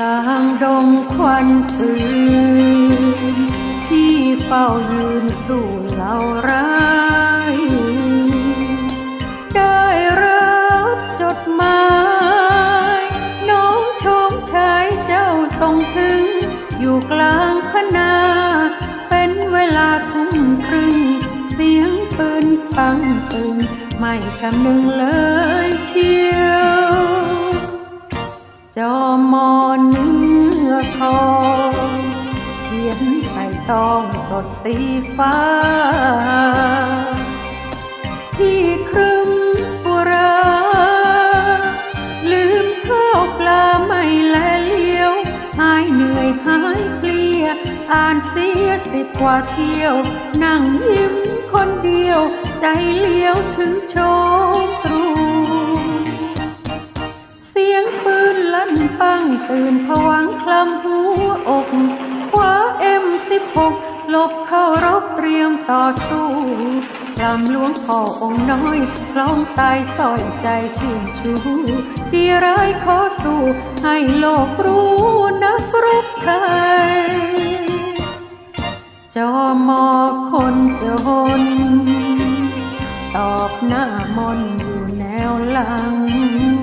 ลางดงควันปืนที่เฝ้ายืนสู่เหล่าร้าย ได้รับจดหมาย น้องชมชายเจ้าส่งถึง อยู่กลางพนา เป็นเวลาทุ่มครึ่ง เสียงปืนปังตึงไม่คำนึงเลยเชียว จอมอนเนื้อทองเขียนใส่ซองสดสีฟ้า ที่ครึ่มปุราลืมข้าวปลาไม่แลเลี้ยว หายเหนื่อยหายเพลีย อ่านเสียสิบกว่าเที่ยว นั่งยิ้มคนเดียว ใจเลี้ยวถึงโช ลั่นปังตื่นผวังคลำหัวอกคว้าเอ็มสิบหกหลบเข้ารบเตรียมต่อสู้กลำหลวงพ่อองค์น้อยคล้องสายสอยใจชื่นชูดีร้ายขอสู้ให้โลกรู้นักรบไทยจอมอคนจน ตอบหน้ามนอยู่แนวหลัง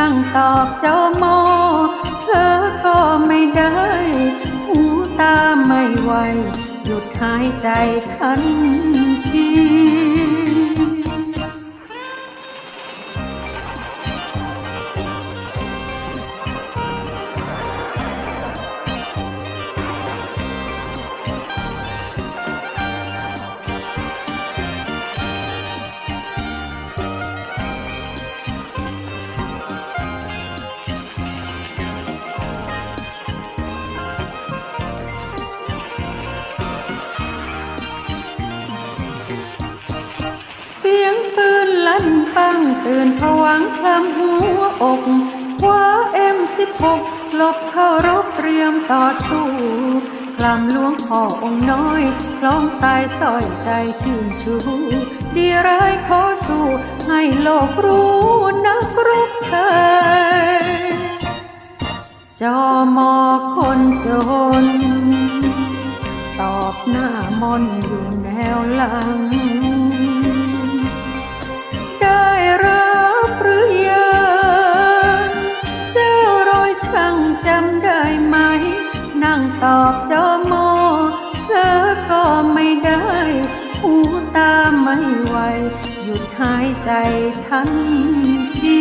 นั่งตอบเจ้ามอเธอก็ไม่ได้ หูตาไม่ไหว หยุดหายใจทัน ตื่นผวังคลำหัวอกคว้าเอ็มสิบหกหลบเข้ารบเตรียมต่อสู้กลำหลวงพ่อองค์น้อยคล้องสายสอยใจชื่นชู ดีร้ายขอสู้ให้โลกรู้นักรบไทยจอมอคนจน ตอบหน้ามนอยู่แนวหลัง ตอบจอมอเธอก็ไม่ได้หูตาไม่ไหว หยุดหายใจทันที